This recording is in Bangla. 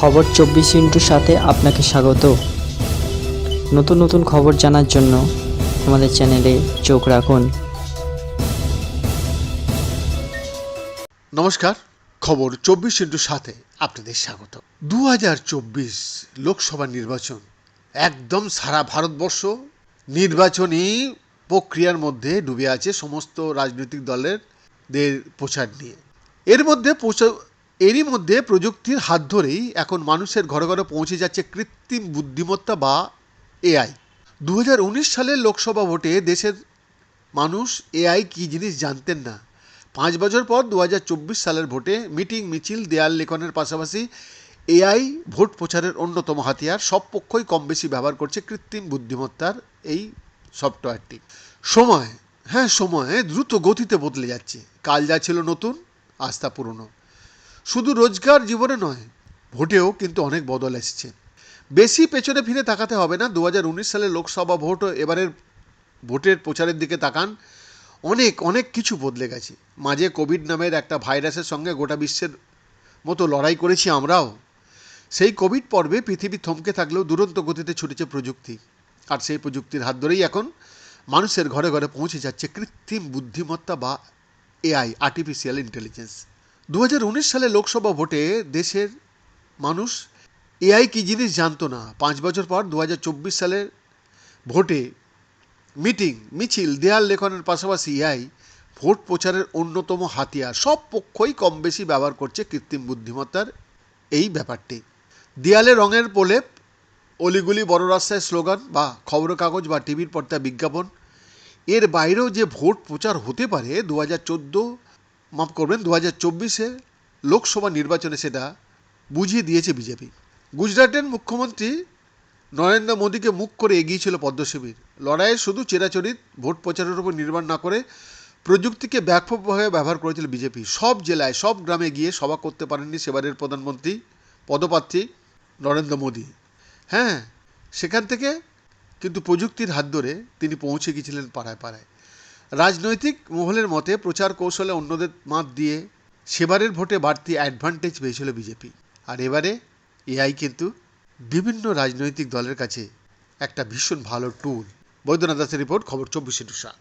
খবর চব্বিশ ইন্টুর সাথে আপনাকে স্বাগত। নতুন নতুন খবর জানার জন্য আমাদের চ্যানেলে চোখ রাখুন। নমস্কার, খবর চব্বিশ ইন্টু সাথে আপনাদের স্বাগত। দু হাজার চব্বিশ লোকসভা নির্বাচন, একদম সারা ভারতবর্ষ নির্বাচনী প্রক্রিয়ার মধ্যে ডুবে আছে সমস্ত রাজনৈতিক দলের দের প্রচার নিয়ে। এর মধ্যে এরই মধ্যে প্রযুক্তির হাত ধরেই এখন মানুষের ঘরে ঘরে পৌঁছে যাচ্ছে কৃত্রিম বুদ্ধিমত্তা বা এআই। দু হাজার উনিশ সালের লোকসভা ভোটে দেশের মানুষ এআই কী জিনিস জানতেন না। পাঁচ বছর পর দু হাজার চব্বিশ সালের ভোটে মিটিং, মিছিল, দেয়াল লেখনের পাশাপাশি এআই ভোট প্রচারের অন্যতম হাতিয়ার। সব পক্ষই কম বেশি ব্যবহার করছে কৃত্রিম বুদ্ধিমত্তার এই সফটওয়্যারটি। সময় হ্যাঁ সময় দ্রুত গতিতে বদলে যাচ্ছে। কাল যা ছিল নতুন আস্থা পুরনো। শুধু রোজগার জীবনে নয়, ভোটেও কিন্তু অনেক বদল এসেছে। বেশি পেছনে ফিরে তাকাতে হবে না। দু হাজার উনিশ সালে লোকসভা ভোট, এবারের ভোটের প্রচারের দিকে তাকান, অনেক অনেক কিছু বদলে গেছে। মাঝে কোভিড নামের একটা ভাইরাসের সঙ্গে গোটা বিশ্বের মতো লড়াই করেছি আমরাও। সেই কোভিড পর্বে পৃথিবী থমকে থাকলেও দুরন্ত গতিতে ছুটেছে প্রযুক্তি। আর সেই প্রযুক্তির হাত ধরেই এখন মানুষের ঘরে ঘরে পৌঁছে যাচ্ছে কৃত্রিম বুদ্ধিমত্তা বা এআই আর্টিফিশিয়াল ইন্টেলিজেন্স দু হাজার উনিশ সালে লোকসভা ভোটে দেশের মানুষ এআই কী জিনিস জানতো না? পাঁচ বছর পর দু হাজার চব্বিশ সালের ভোটে মিটিং, মিছিল, দেয়াল লেখনের পাশাপাশি এআই ভোট প্রচারের অন্যতম হাতিয়ার। সব পক্ষই কম বেশি ব্যবহার করছে কৃত্রিম বুদ্ধিমত্তার এই ব্যাপারটি। দেয়ালে রঙের প্রলেপ, অলিগুলি বড় রাস্তায় স্লোগান বা খবরের কাগজ বা টিভির পর্দায় বিজ্ঞাপন, এর বাইরেও যে ভোট প্রচার হতে পারে দু হাজার চোদ্দ মাফ করবেন দু হাজার চব্বিশে লোকসভা নির্বাচনে সেটা বুঝিয়ে দিয়েছে বিজেপি। গুজরাটের মুখ্যমন্ত্রী নরেন্দ্র মোদীকে মুখ করে এগিয়েছিল পদ্মশিবির লড়াইয়ে শুধু চেরাচরিত ভোট প্রচারের উপর নির্ভর না করে প্রযুক্তিকে ব্যাপকভাবে ব্যবহার করেছিল বিজেপি। সব জেলায়, সব গ্রামে গিয়ে সভা করতে পারেননি সেবারের প্রধানমন্ত্রী, পদপ্রার্থী নরেন্দ্র মোদী। হ্যাঁ সেখান থেকে কিন্তু প্রযুক্তির হাত ধরে তিনি পৌঁছে গিয়েছিলেন পাড়ায় পাড়ায়। রাজনৈতিক মহলের মতে প্রচার কৌশলে অন্যদের মাত দিয়ে সেবারের ভোটে বাড়তি অ্যাডভান্টেজ পেয়েছিল বিজেপি। আর এবারে এআই কিন্তু বিভিন্ন রাজনৈতিক দলের কাছে একটা ভীষণ ভালো টুল বৈদ্যনাথ দাসের রিপোর্ট খবর চব্বিশে টুসা